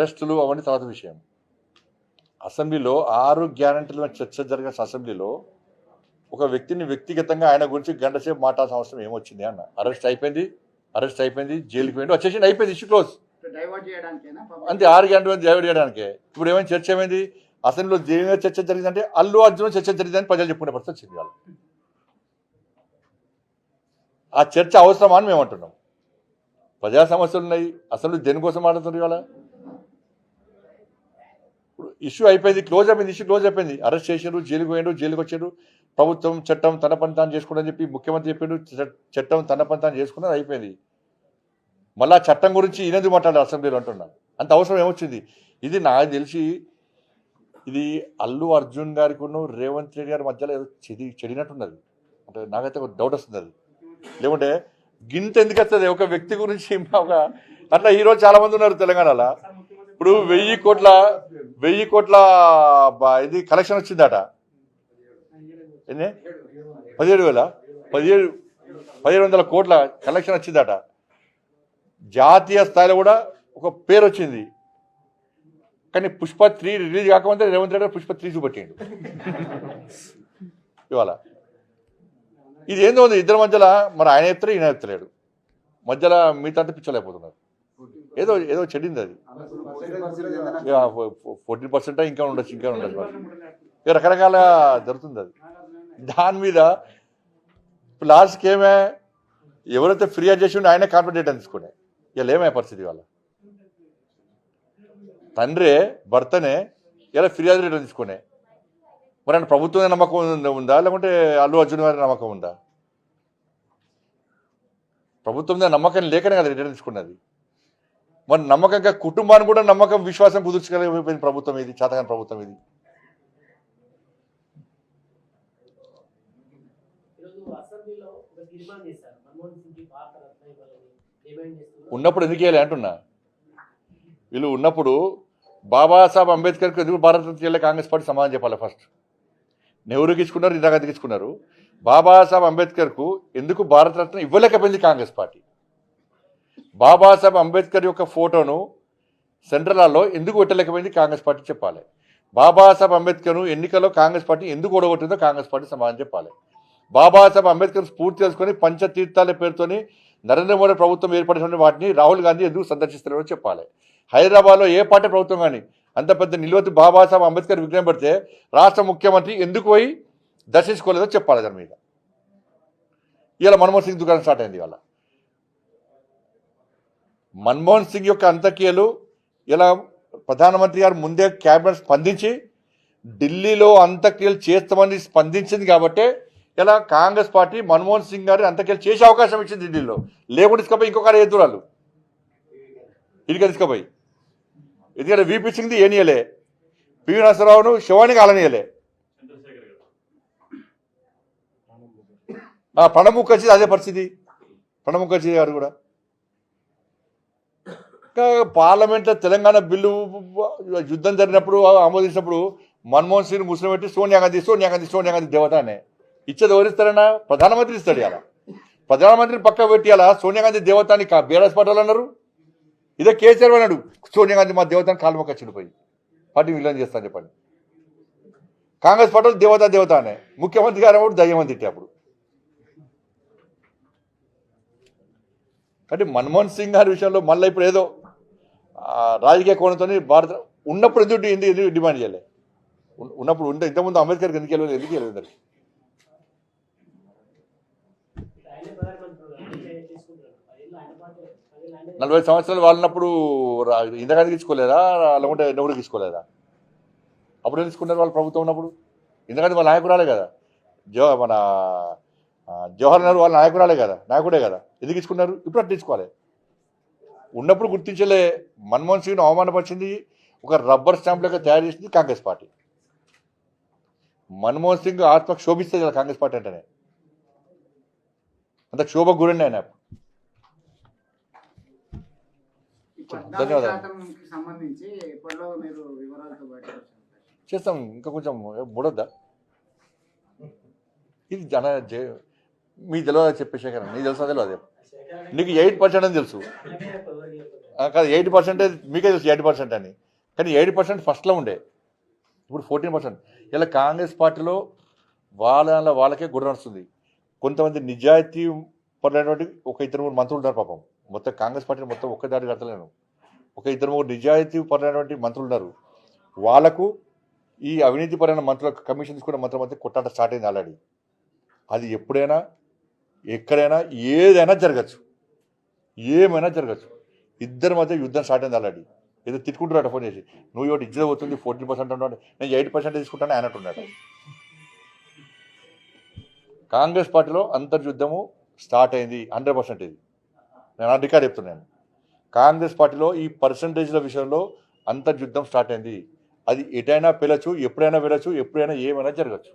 అరెస్టులు అవన్నీ తర్వాత విషయం. అసెంబ్లీలో ఆరు గ్యారంటీల చర్చ జరిగిన అసెంబ్లీలో ఒక వ్యక్తిని వ్యక్తిగతంగా ఆయన గురించి గంట సేపు మాట్లాడాల్సిన అవసరం ఏమొచ్చింది అన్న. అరెస్ట్ అయిపోయింది అరెస్ట్ అయిపోయింది జైలుకి పోయింది వచ్చేసి అయిపోయింది ఇష్యూ క్లోజ్. అంతే ఆరు గంటల డైవర్ట్ చేయడానికి. ఇప్పుడు ఏమైనా చర్చ ఏమైంది? అసెంబ్లీలో దేని మీద చర్చ జరిగిందంటే అల్లు అర్జున్ చర్చ జరిగిందని ప్రజలు చెప్పుకునే పరిస్థితి వచ్చింది వాళ్ళు ఆ చర్చ అవసరమా అని మేము అంటున్నాం. ప్రజా సమస్యలు ఉన్నాయి అసలు దేనికోసం మాట్లాడుతున్నారు ఇవాళ? ఇష్యూ అయిపోయింది క్లోజ్ అయిపోయింది ఇష్యూ క్లోజ్ అయిపోయింది. అరెస్ట్ చేసిండ్రు జైలుకు పోయారు జైలుకు వచ్చారు ప్రభుత్వం చట్టం తన పని తాను చేసుకుని చెప్పి ముఖ్యమంత్రి చెప్పాడు చ- చట్టం తన పని తాను చేసుకున్నది అయిపోయింది. మళ్ళా చట్టం గురించి ఈయనది మాట్లాడారు అసెంబ్లీలో అంటున్నా. అంత అవసరం ఏమొచ్చింది? ఇది నాకు తెలిసి ఇది అల్లు అర్జున్ గారికి రేవంత్ రెడ్డి గారి మధ్యలో ఏదో చెడి చెడినట్టున్నది. అంటే నాకైతే ఒక డౌట్ వస్తుంది అది లేకుంటే గింత ఎందుకు వస్తుంది ఒక వ్యక్తి గురించి ఒక అట్లా ఈరోజు చాలామంది ఉన్నారు తెలంగాణలో. ఇప్పుడు వెయ్యి కోట్ల వెయ్యి కోట్ల ఇది కలెక్షన్ వచ్చిందట. ఎన్ని? పదిహేడు వేల. పదిహేడు పదిహేడు వందల కోట్ల కలెక్షన్ వచ్చిందట. జాతీయ స్థాయిలో కూడా ఒక పేరు వచ్చింది. కానీ పుష్ప త్రీ రిలీజ్ కాకముందే రేవంత్ రెడ్డి గారు పుష్ప త్రీ చూపెట్టిండు. ఇవాళ. ఇది ఏందో ఉంది ఇద్దరి మధ్యలో మరి ఆయన ఎత్తలే ఈయన ఎత్తలేడు. మధ్యలో మిగతా పిచ్చలేకపోతున్నారు ఏదో ఏదో చెడింది అది. ఫోర్టీన్ పర్సెంట్ ఇంకా ఉండొచ్చు ఇంకా ఉండొచ్చు. ఇక రకరకాల జరుగుతుంది అది. దాని మీద లాస్ట్కి ఏమే ఎవరైతే ఫిర్యాదు చేసి ఉండే ఆయనే కాన్ఫిడెంట్ తీసుకునే. ఇలా ఏమే పరిస్థితి వాళ్ళ తండ్రే భర్తనే ఇలా ఫిర్యాదు రేట్ తీసుకునే. మరి ఆయన ప్రభుత్వం నమ్మకం ఉందా- లేకుంటే అల్లు అర్జున్ వారి నమ్మకం ఉందా? ప్రభుత్వం మీద నమ్మకం లేకనే కదా రిటర్న్ తీసుకున్నది. మరి నమ్మకంగా కుటుంబాన్ని కూడా నమ్మకం విశ్వాసం కుదుర్చగలిగిపోయింది ప్రభుత్వం ఇది చేతగాని ప్రభుత్వం ఇది ఉన్నప్పుడు ఎందుకు వేయాలి అంటున్నా? వీళ్ళు ఉన్నప్పుడు బాబాసాహెబ్ అంబేద్కర్కి ఎందుకు భారతరత్న చేయాలి కాంగ్రెస్ పార్టీ సమాధానం చెప్పాలి ఫస్ట్. నెహ్రూకి ఇచ్చుకున్నారు ఇందిరాగాంధీకి ఇచ్చుకున్నారు బాబాసాహెబ్ అంబేద్కర్కు ఎందుకు భారతరత్న ఇవ్వలేకపోయింది కాంగ్రెస్ పార్టీ? బాబాసాహెబ్ అంబేద్కర్ యొక్క ఫోటోను సెంట్రలాల్లో ఎందుకు పెట్టలేకపోయింది కాంగ్రెస్ పార్టీ చెప్పాలి. బాబాసాహెబ్ అంబేద్కర్ను ఎన్నికల్లో కాంగ్రెస్ పార్టీ ఎందుకు ఓడగొట్టిందో కాంగ్రెస్ పార్టీ సమాధానం చెప్పాలి. బాబాసాహెబ్ అంబేద్కర్ స్ఫూర్తి చేసుకొని పంచతీర్థాల పేరుతోని నరేంద్ర మోడీ ప్రభుత్వం ఏర్పడిన వాటిని రాహుల్ గాంధీ ఎందుకు సందర్శిస్తున్నారో చెప్పాలి. హైదరాబాద్లో ఏ పార్టీ ప్రభుత్వం కానీ అంత పెద్ద నిలువతి బాబాసాహెబ్ అంబేద్కర్ విగ్రహం పెడితే రాష్ట్ర ముఖ్యమంత్రి ఎందుకు పోయి దర్శించుకోలేదో చెప్పాలి దాని మీద. ఇలా మన్మోహన్ సింగ్ దుకాణం స్టార్ట్ అయింది వాళ్ళ మన్మోహన్ సింగ్ యొక్క అంత్యక్రియలు ఇలా ప్రధానమంత్రి గారు ముందే క్యాబినెట్ స్పందించి ఢిల్లీలో అంత్యక్రియలు చేస్తామని స్పందించింది కాబట్టే ఇలా కాంగ్రెస్ పార్టీ మన్మోహన్ సింగ్ గారిని అంత్యక్రియలు చేసే అవకాశం ఇచ్చింది ఢిల్లీలో. లేకుండా తీసుకుపోయి ఇంకొకరు ఎదురాలు ఇదిగా తీసుకుపోయి. ఎందుకంటే వీపీ సింగ్ది ఏనియలే. పివి నరసరావును శివానికి అలనీయలే ప్రణబ్ ముఖర్జీ అదే పరిస్థితి. ప్రణబ్ ముఖర్జీ గారు కూడా. పార్లమెంట్లో తెలంగాణ బిల్లు యుద్ధం జరిగినప్పుడు ఆమోదించినప్పుడు మన్మోహన్ సింగ్ ముస్లిం పెట్టి సోనియా గాంధీ సోనియా గాంధీ సోనియా గాంధీ దేవత అనే. ఇచ్చేది ఎవరిస్తారన్నా ప్రధానమంత్రి ఇస్తాడు ఇలా ప్రధానమంత్రిని పక్క పెట్టి అలా సోనియా గాంధీ దేవత అని బీఆర్ఎస్ పార్టీలు అన్నారు. ఇదే కేసీఆర్ అన్నాడు సోనియా గాంధీ మా దేవతని కాలు మొక్క చెడిపోయి పార్టీ విలీనం చేస్తాను చెప్పండి. కాంగ్రెస్ పార్టీలు దేవత దేవత అనే. ముఖ్యమంత్రి గారు అప్పుడు దయ్యమని తిట్టే అప్పుడు అంటే మన్మోహన్ సింగ్ గారి విషయంలో మళ్ళీ ఇప్పుడు ఏదో రాజకీయ కోణంతో భారత ఉన్నప్పుడు ఎందుకు ఎందుకు డిమాండ్ చేయలే? ఉన్నప్పుడు ఉంటే ఇంతకుముందు అంబేద్కర్కి ఎందుకు వెళ్ళలేదు? ఎందుకు వెళ్ళలేదు దానికి? నలభై సంవత్సరాలు వాళ్ళనప్పుడు రా- ఇందిరాగాంధీ తీసుకోలేదా? లేకుంటే నెహ్రూ తీసుకోలేదా? అప్పుడు తీసుకున్నారు వాళ్ళు ప్రభుత్వం ఉన్నప్పుడు? ఇందిరాగాంధీ వాళ్ళ నాయకురాలే కదా? జో మన జవహర్ నెహ్రూ వాళ్ళ నాయకురాలే కదా? నాయకుడే కదా? ఎందుకు తీసుకున్నారు? ఇప్పుడు అట్లా తీసుకోవాలి. ఉన్నప్పుడు గుర్తించలే మన్మోహన్ సింగ్ను అవమానపరిచింది ఒక రబ్బర్ స్టాంప్ లెక్క తయారు చేసింది కాంగ్రెస్ పార్టీ. మన్మోహన్ సింగ్ ఆత్మ క్షోభిస్తుంది కదా కాంగ్రెస్ పార్టీ అంటేనే. అంత క్షోభకు గురండి ఆయన. ధన్యవాదాలు. చేస్తాం ఇంకా కొంచెం మూడొద్దా? ఇది జన జే- మీకు తెలియదు చెప్పేసే కదా నీకు తెలుసా తెలియదు నీకు ఎయిట్ పర్సెంట్ అని తెలుసు. కాదు ఎయిట్ పర్సెంట్ మీకే తెలుసు ఎయిట్ పర్సెంట్ అని. కానీ ఎయిట్ పర్సెంట్ ఫస్ట్లో ఉండే. ఇప్పుడు ఫోర్టీన్ పర్సెంట్. ఇలా కాంగ్రెస్ పార్టీలో వాళ్ళ వాళ్ళకే గుర్ర నడుస్తుంది. కొంతమంది నిజాయితీ పడినటువంటి ఒక ఇద్దరు మూడు మంత్రులు ఉన్నారు పాపం. మొత్తం కాంగ్రెస్ పార్టీ మొత్తం ఒక్క దాడి కడతలేను ఒక ఇద్దరు మూడు నిజాయితీ పడినటువంటి మంత్రులు ఉన్నారు వాళ్ళకు ఈ అవినీతి పరైన మంత్రులకు కమిషన్ తీసుకున్న మంత్రుల మధ్య కొట్టాట స్టార్ట్ అయింది ఆల్రెడీ. అది ఎప్పుడైనా ఎక్కడైనా ఏదైనా జరగచ్చు. ఏమైనా జరగచ్చు. ఇద్దరి మధ్య యుద్ధం స్టార్ట్ అయింది ఆల్రెడీ. ఏదో తిట్టుకుంటున్నాడు ఫోన్ చేసి. నువ్వు ఒకటి ఇజ్జత పోతుంది ఫోర్టీన్ పర్సెంట్ అన్నాడు నేను ఎయిట్ పర్సెంట్ తీసుకుంటాను ఆయన అంటున్నాడు. కాంగ్రెస్ పార్టీలో అంతర్యుద్ధము స్టార్ట్ అయింది హండ్రెడ్ పర్సెంట్ ఇది. నేను ఆ రికార్డ్ చెప్తున్నాను కాంగ్రెస్ పార్టీలో ఈ పర్సంటేజ్ల విషయంలో అంతర్యుద్ధం స్టార్ట్ అయింది. అది ఎటైనా పిలచు ఎప్పుడైనా వెళ్ళచ్చు ఎప్పుడైనా ఏమైనా జరగచ్చు.